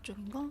이쪽인가?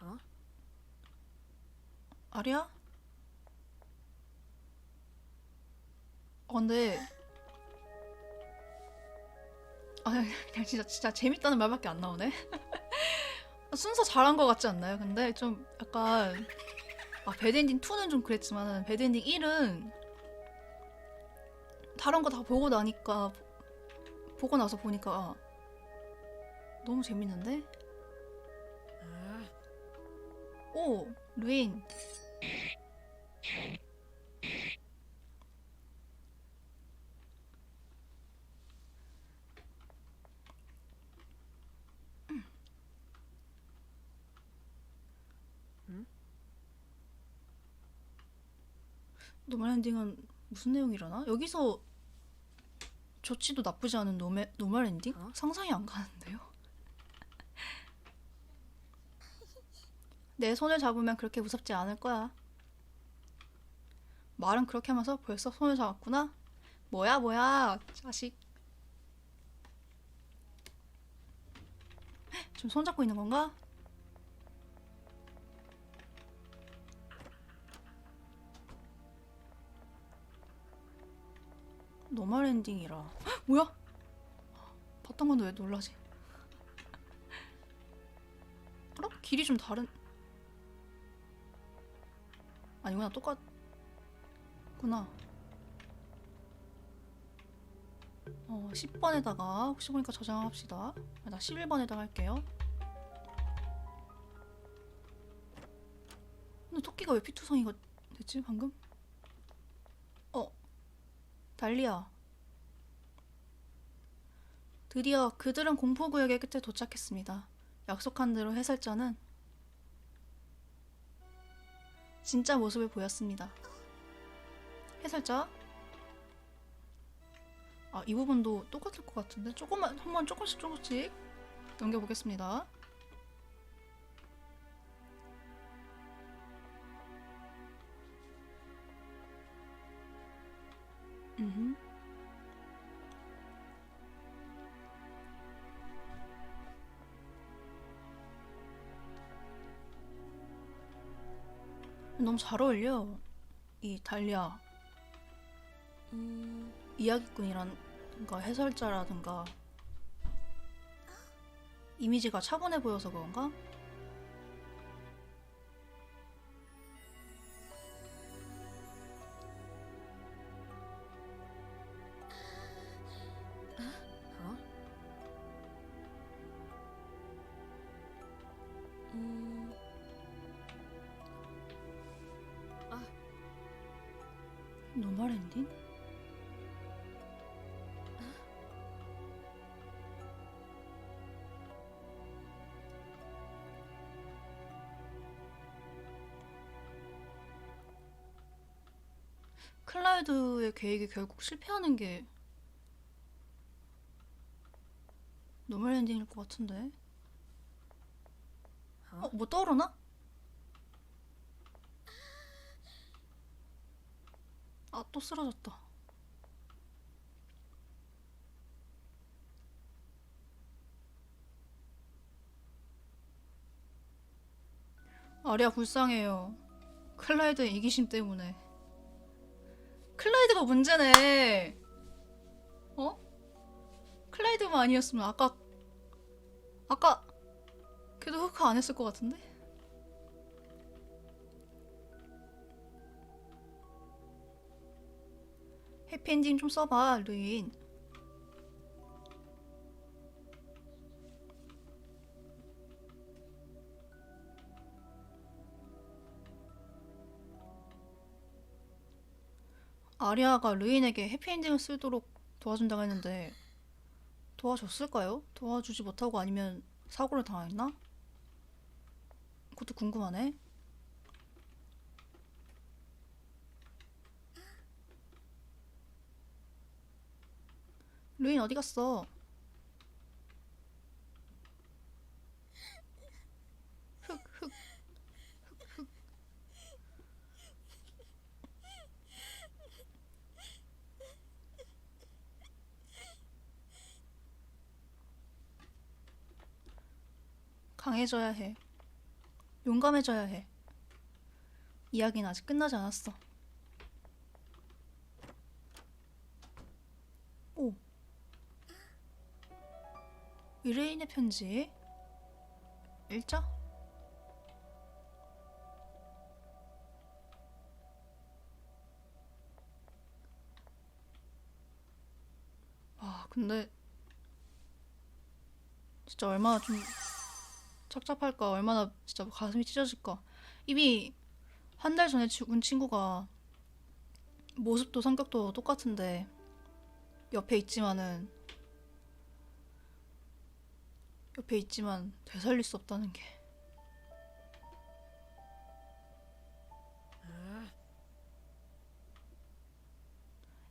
어? 아리야? 어, 근데 아 그냥 진짜 진짜 재밌다는 말밖에 안 나오네. 순서 잘한 것 같지 않나요? 근데 좀 약간 아 배드엔딩 2는 좀 그랬지만 배드엔딩 1은 다른 거 다 보고 나니까 보고 나서 보니까 너무 재밌는데? 아, 오 루인 응? 노멀 엔딩은 무슨 내용이려나? 여기서 좋지도 나쁘지 않은 노메, 노멀 엔딩? 어? 상상이 안 가는데요? 내 손을 잡으면 그렇게 무섭지 않을 거야. 말은 그렇게 하면서 벌써 손을 잡았구나? 뭐야, 뭐야, 자식. 지금 손 잡고 있는 건가? 노멀 엔딩이라. 헉, 뭐야? 봤던 건데 왜 놀라지? 그럼 길이 좀 다른. 아니구나 똑같구나. 어 10번에다가 혹시 보니까 저장합시다. 나 11번에다가 할게요. 근데 토끼가 왜 피투성이가 됐지 방금? 어 달리야. 드디어 그들은 공포구역의 끝에 도착했습니다. 약속한 대로 해설자는 진짜 모습을 보였습니다. 해설자? 아, 이 부분도 똑같을 것 같은데? 조금만, 한번 조금씩 조금씩 넘겨보겠습니다. 음. 너무 잘 어울려. 이 달리아 음, 이야기꾼이라든가 해설자라든가 이미지가 차분해 보여서 그런가? 노멀 엔딩? 클라우드의 계획이 결국 실패하는 게 노멀 엔딩일 것 같은데. 어? 어, 뭐 떠오르나? 또 쓰러졌다. 아리아 불쌍해요. 클라이드 이기심 때문에. 클라이드가 문제네. 어? 클라이드만 아니었으면 아까 아까 걔도 흑화 안 했을 것 같은데? 엔딩 좀 써봐, 루인. 아리아가 루인에게 해피엔딩을 쓰도록 도와준다고 했는데 도와줬을까요? 도와주지 못하고 아니면 사고를 당했나? 그것도 궁금하네. 루인 어디 갔어? 흑흑 흑흑 강해져야 해. 용감해져야 해. 이야기는 아직 끝나지 않았어. 의뢰인의 편지. 읽자. 와, 근데 진짜 얼마나 좀 착잡할까, 얼마나 진짜 가슴이 찢어질까. 이미 한 달 전에 죽은 친구가 모습도 성격도 똑같은데 옆에 있지만은 옆에 있지만 되살릴 수 없다는 게. 아,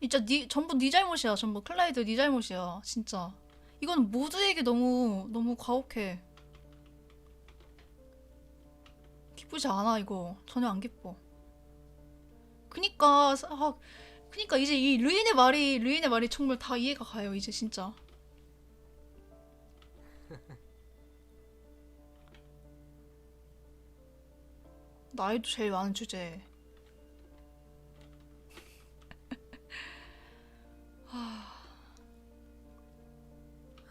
진짜 니 전부 네 잘못이야. 전부 클라이드 네 잘못이야. 진짜. 이건 모두에게 너무 너무 가혹해. 기쁘지 않아 이거. 전혀 안 기뻐. 그니까 사- 아, 그니까 이제 이 르인의 말이 르인의 말이 정말 다 이해가 가요 이제 진짜 나이도 제일 많은 주제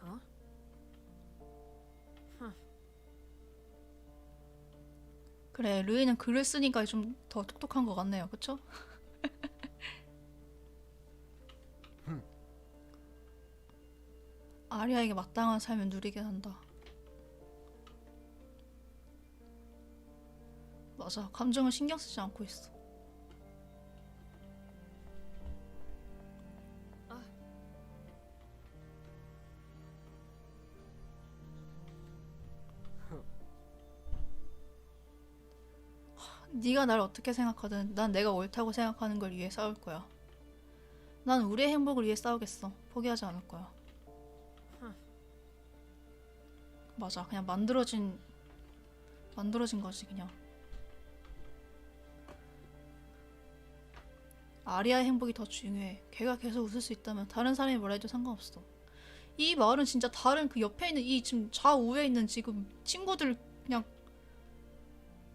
어? 그래 르이는 글을 쓰니까 좀 더 똑똑한 것 같네요 그쵸? 아리아에게 마땅한 삶을 누리게 한다 맞아 감정을 신경 쓰지 않고 있어 네가 날 어떻게 생각하든 난 내가 옳다고 생각하는 걸 위해 싸울 거야. 난 우리의 행복을 위해 싸우겠어. 포기하지 않을 거야. 맞아. 그냥 만들어진 만들어진 거지 그냥. 아리아의 행복이 더 중요해. 걔가 계속 웃을 수 있다면 다른 사람이 뭐라 해도 상관없어. 이 마을은 진짜 다른 그 옆에 있는 이 지금 좌우에 있는 지금 친구들 그냥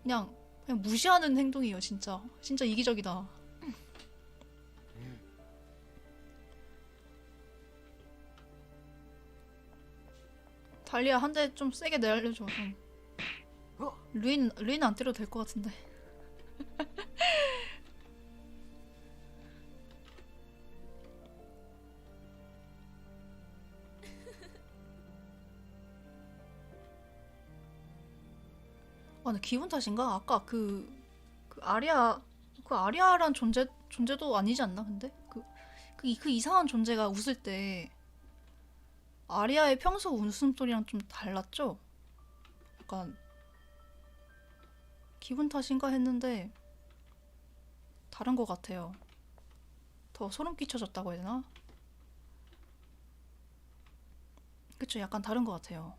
그냥 그냥 무시하는 행동이에요, 진짜. 진짜 이기적이다. 달리야 한 대 좀 세게 내알려줘. 좀. 루인 루인 안 때려도 될 것 같은데. 아, 근데 기분 탓인가? 아까 그, 그 아리아, 그 아리아란 존재, 존재도 아니지 않나, 근데? 그, 그, 이- 그 이상한 존재가 웃을 때, 아리아의 평소 웃음소리랑 좀 달랐죠? 약간, 기분 탓인가 했는데, 다른 것 같아요. 더 소름 끼쳐졌다고 해야 되나? 그쵸, 약간 다른 것 같아요.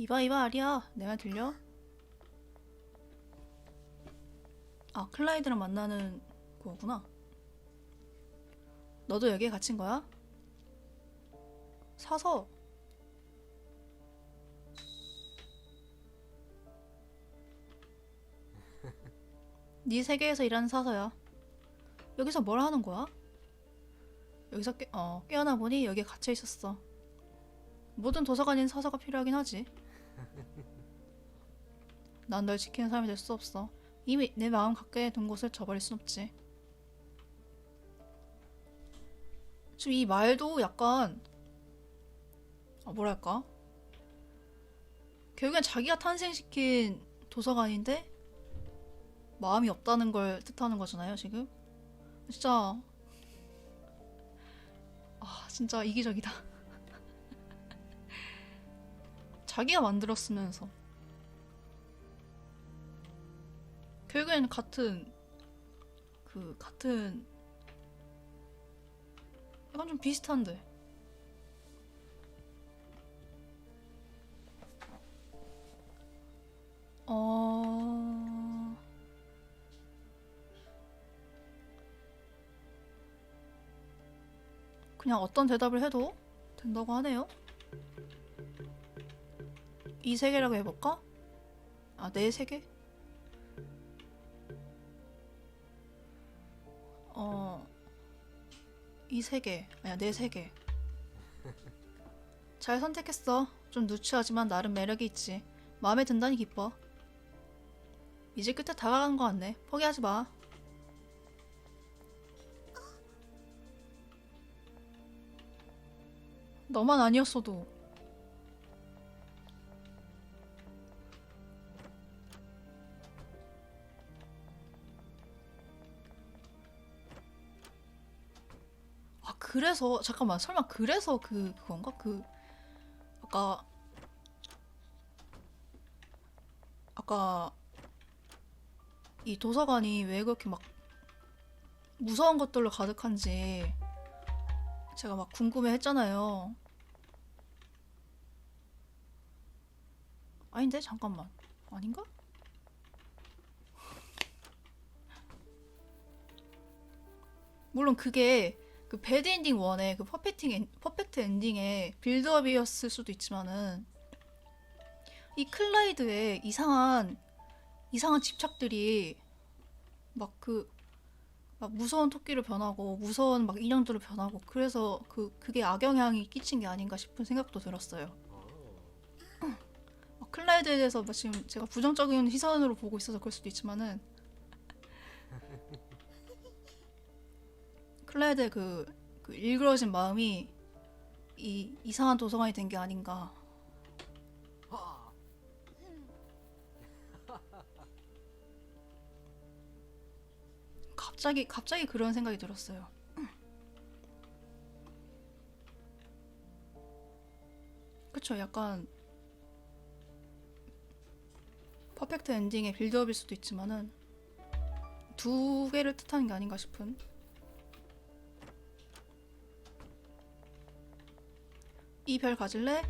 이봐 이봐 아리야 내말 들려? 아 클라이드랑 만나는 거구나 너도 여기에 갇힌 거야? 사서 네 세계에서 일하는 사서야. 여기서 뭘 하는 거야? 여기서 깨, 어, 깨어나 보니 여기에 갇혀 있었어. 모든 도서관인 사서가 필요하긴 하지. 난 널 지키는 사람이 될 수 없어. 이미 내 마음 가까이 둔 곳을 저버릴 순 없지. 지금 이 말도 약간 아, 뭐랄까? 결국엔 자기가 탄생시킨 도서관인데 마음이 없다는 걸 뜻하는 거잖아요, 지금. 진짜 아, 진짜 이기적이다. 자기가 만들었으면서 결국에는 같은 그 같은 약간 좀 비슷한데. 어... 그냥 어떤 대답을 해도 된다고 하네요. 이 세 개라고 해볼까? 아, 네 세 개? 어, 이 세 개. 아니야, 네 세 개. 잘 선택했어. 좀 누추하지만 나름 매력이 있지. 마음에 든다니 기뻐. 이제 끝에 다가간 것 같네. 포기하지 마. 너만 아니었어도. 그래서 잠깐만 설마 그래서 그 그건가 그 아까 아까 이 도서관이 왜 그렇게 막 무서운 것들로 가득한지 제가 막 궁금해 했잖아요. 아닌데 잠깐만 아닌가? 물론 그게 그 배드 엔딩 1의 그 퍼펙팅 엔, 퍼펙트 엔딩의 빌드업이었을 수도 있지만은 이 클라이드의 이상한 이상한 집착들이 막 그 막 무서운 토끼로 변하고 무서운 막 인형들로 변하고 그래서 그 그게 악영향이 끼친 게 아닌가 싶은 생각도 들었어요. 막 클라이드에 대해서 뭐 지금 제가 부정적인 시선으로 보고 있어서 그럴 수도 있지만은 클라이드의 그, 그 일그러진 마음이 이 이상한 도서관이 된 게 아닌가. 갑자기 갑자기 그런 생각이 들었어요. 그쵸, 약간 퍼펙트 엔딩의 빌드업일 수도 있지만은 두 개를 뜻하는 게 아닌가 싶은. 이 별 가질래?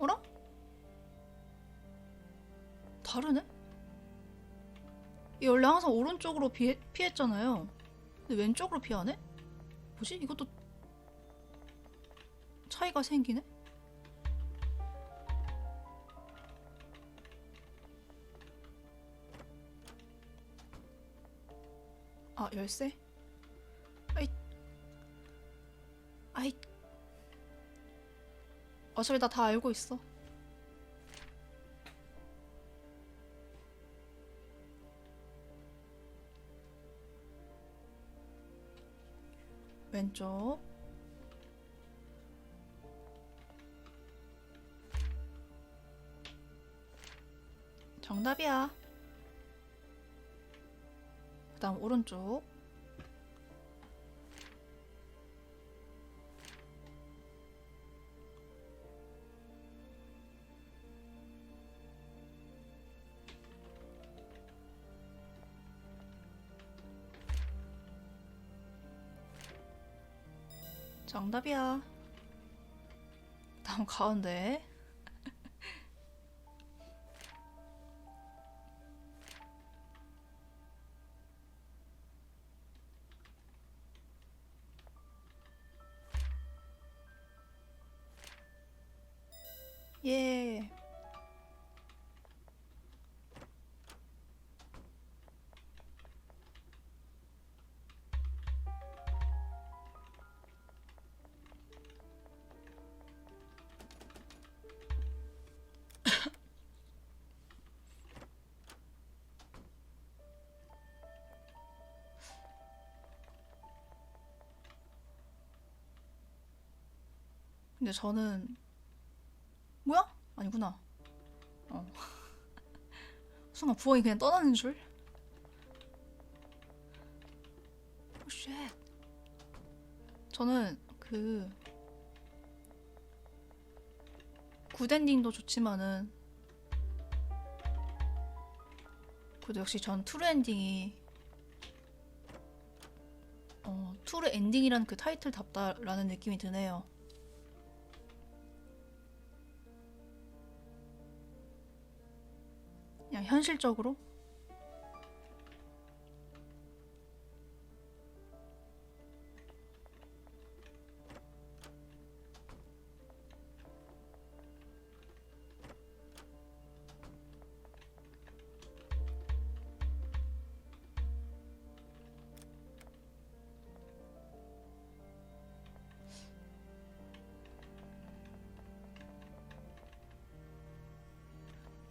어라? 다르네? 얘 원래 항상 오른쪽으로 피해, 피했잖아요. 근데 왼쪽으로 피하네? 뭐지? 이것도 차이가 생기네? 아, 열쇠? 어차피 나 다 알고 있어. 왼쪽. 정답이야. 그 다음 오른쪽. 정답이야. 다음 가운데. 근데 저는 뭐야? 아니구나. 어. 순간 부엉이 그냥 떠나는 줄. 오 쉣. 저는 그 굿엔딩도 좋지만은 그래도 역시 전 트루 엔딩이 어, 투르 엔딩이라는 그 타이틀답다라는 느낌이 드네요. 현실적으로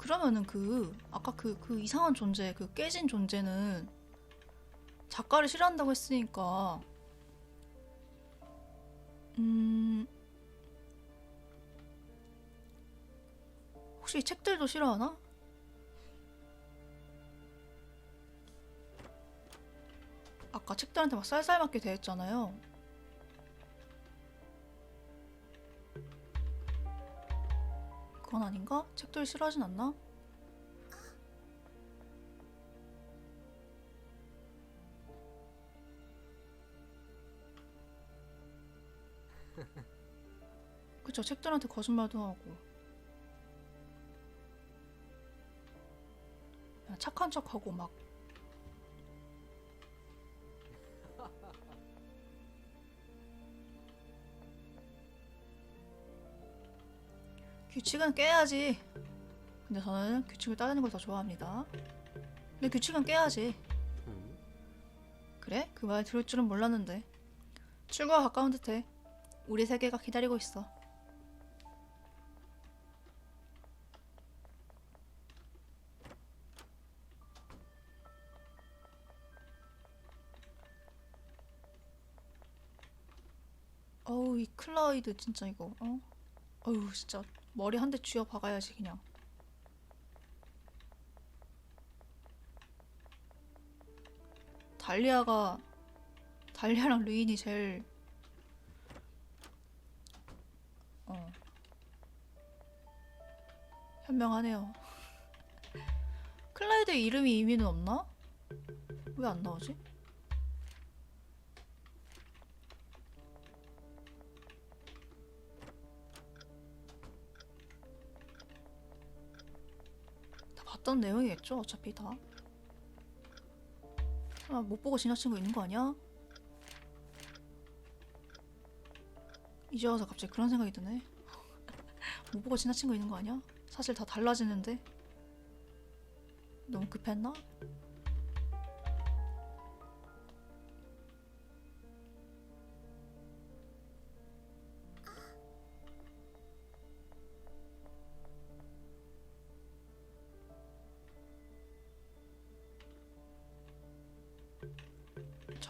그러면은 그 아까 그 그 이상한 존재 그 깨진 존재는 작가를 싫어한다고 했으니까 음 혹시 이 책들도 싫어하나? 아까 책들한테 막 쌀쌀 맞게 대했잖아요. 그건 아닌가? 책들 싫어하진 않나? 그쵸 책들한테 거짓말도 하고 착한 척하고 막 규칙은 깨야지 근데 저는 규칙을 따르는 걸 더 좋아합니다 근데 규칙은 깨야지 음. 그래? 그 말 들을 줄은 몰랐는데 출구가 가까운 듯해 우리 세계가 기다리고 있어 어우 이 클라이드 진짜 이거 어? 어우 진짜 머리 한 대 쥐어 박아야지 그냥 달리아가 달리아랑 루인이 제일 어 현명하네요. 클라이드 이름이 의미는 없나? 왜 안 나오지? 봤던 내용이겠죠, 어차피 다. 아, 못 보고 지나친 거 있는 거 아니야? 이제 와서 갑자기 그런 생각이 드네. 못 보고 지나친 거 있는 거 아니야? 사실 다 달라지는데. 너무 급했나?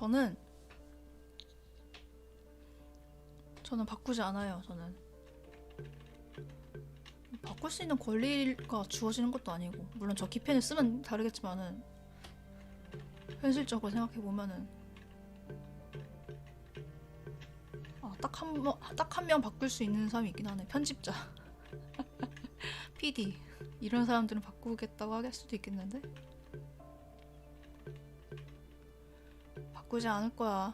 저는 저는 바꾸지 않아요. 저는 바꿀 수 있는 권리가 주어지는 것도 아니고 물론 저 기펜을 쓰면 다르겠지만은 현실적으로 생각해 보면은 아, 딱한딱한 명 바꿀 수 있는 사람이 있긴 하네. 편집자, PD 이런 사람들은 바꾸겠다고 할 수도 있겠는데 바꾸지 않을 거야.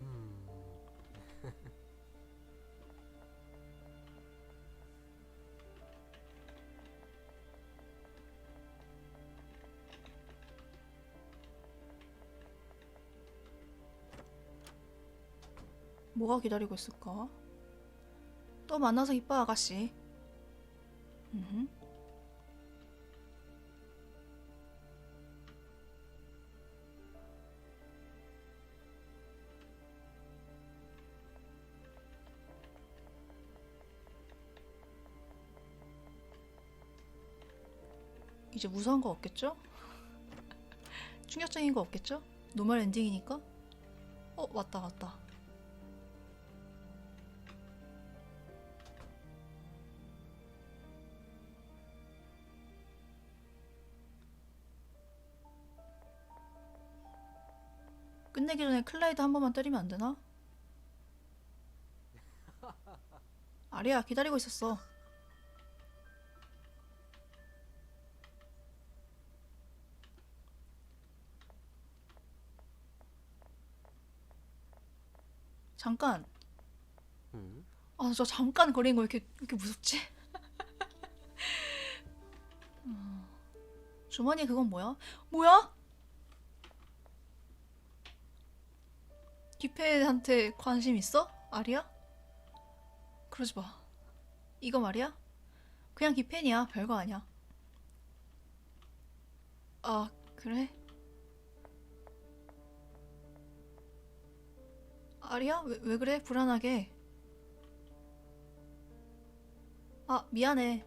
음. 뭐가 기다리고 있을까? 또 만나서 이뻐 아가씨. 음 이제 무서운 거 없겠죠? 충격적인 거 없겠죠? 노멀 엔딩이니까? 어, 왔다, 왔다. 끝내기 전에 클라이드 한 번만 때리면 안 되나? 아리야 기다리고 있었어. 잠깐. 음. 아, 저 잠깐 거리는 거왜 이렇게, 왜 이렇게 무섭지? 어, 주머니 그건 뭐야? 뭐야? 기패한테 관심 있어? 아리야? 그러지 마. 이거 말이야? 그냥 기팬이야. 별거 아니야. 아, 그래? 아리야? 왜, 왜 그래? 불안하게. 아, 미안해.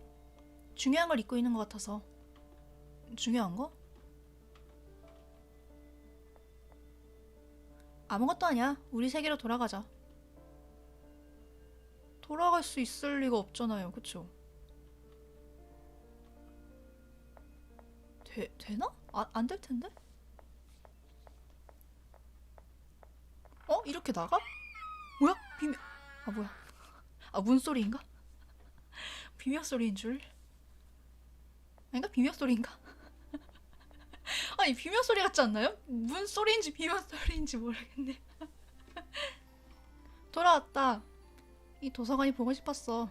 중요한 걸 잊고 있는 것 같아서. 중요한 거? 아무것도 아니야. 우리 세계로 돌아가자. 돌아갈 수 있을 리가 없잖아요. 그쵸? 되, 되나? 아, 안될 텐데? 어? 이렇게 나가? 뭐야? 비밀... 아, 뭐야. 아, 문소리인가? 비명 소리인 줄. 아닌가? 비명 소리인가? 아니 비명 소리 같지 않나요? 문 소리인지 비명 소리인지 모르겠네. 돌아왔다. 이 도서관이 보고 싶었어.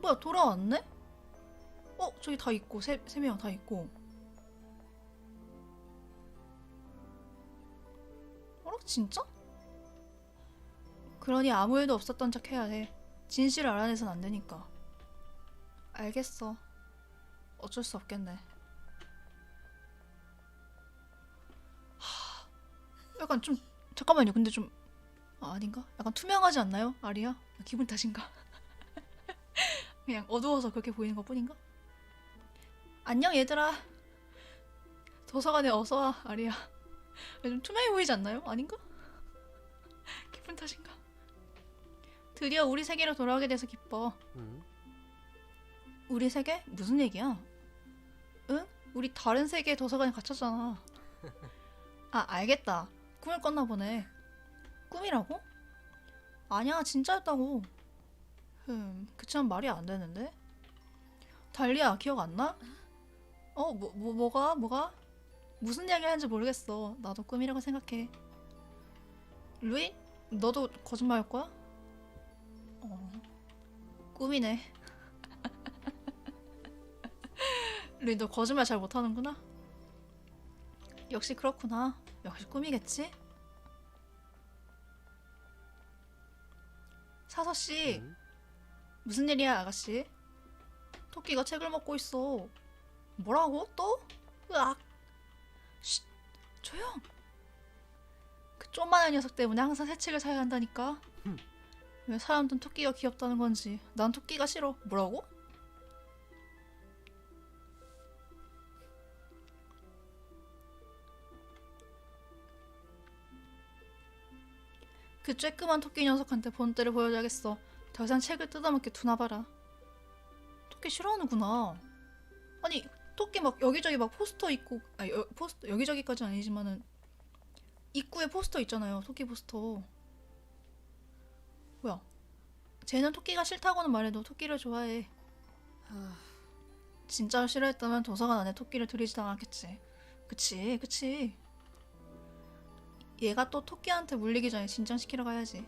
뭐야 돌아왔네? 어 저기 다 있고 세 세 명 다 있고. 진짜? 그러니 아무 일도 없었던 척 해야 해. 진실을 알아내선 안 되니까. 알겠어. 어쩔 수 없겠네. 하, 약간 좀 잠깐만요. 근데 좀 아, 아닌가? 약간 투명하지 않나요, 아리야? 기분 탓인가? 그냥 어두워서 그렇게 보이는 것 뿐인가? 안녕 얘들아. 도서관에 어서 와, 아리야. 좀 투명해 보이지 않나요? 아닌가? 기분 탓인가? 드디어 우리 세계로 돌아오게 돼서 기뻐. 음. 우리 세계? 무슨 얘기야? 응? 우리 다른 세계의 도서관에 갇혔잖아. 아, 알겠다. 꿈을 꿨나 보네. 꿈이라고? 아니야, 진짜였다고. 흠, 그치만 말이 안 되는데? 달리야, 기억 안 나? 어, 뭐, 뭐, 뭐가? 뭐가? 무슨 이야기 하는지 모르겠어. 나도 꿈이라고 생각해. 루이? 너도 거짓말 할 거야? 어, 꿈이네. 루이 너 거짓말 잘 못하는구나. 역시 그렇구나. 역시 꿈이겠지? 사서 씨, 음. 무슨 일이야, 아가씨? 토끼가 책을 먹고 있어. 뭐라고? 또? 으악. 쉿, 조용. 그 쪼만한 녀석 때문에 항상 새 책을 사야 한다니까. 흠. 왜 사람들은 토끼가 귀엽다는 건지. 난 토끼가 싫어. 뭐라고? 그 쬐끄만 토끼 녀석한테 본때를 보여줘야겠어. 더 이상 책을 뜯어먹게 두나 봐라. 토끼 싫어하는구나. 아니 토끼 막 여기저기 막 포스터 있고 아니 여, 포스터 여기저기까지는 아니지만은 입구에 포스터 있잖아요. 토끼 포스터. 뭐야? 쟤는 토끼가 싫다고는 말해도 토끼를 좋아해. 아, 진짜로 싫어했다면 도서관 안에 토끼를 들이지도 않았겠지. 그치, 그치. 얘가 또 토끼한테 물리기 전에 진정시키러 가야지.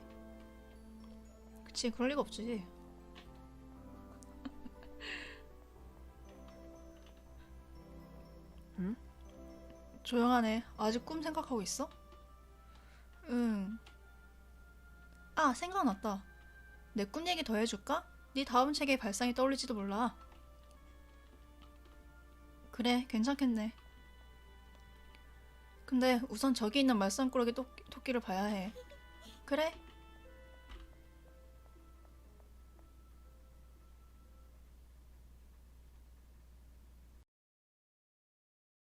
그치, 그럴 리가 없지. 조용하네. 아직 꿈 생각하고 있어? 응. 아, 생각났다. 내 꿈 얘기 더 해줄까? 네 다음 책의 발상이 떠올릴지도 몰라. 그래, 괜찮겠네. 근데 우선 저기 있는 말썽꾸러기 토끼, 토끼를 봐야 해. 그래,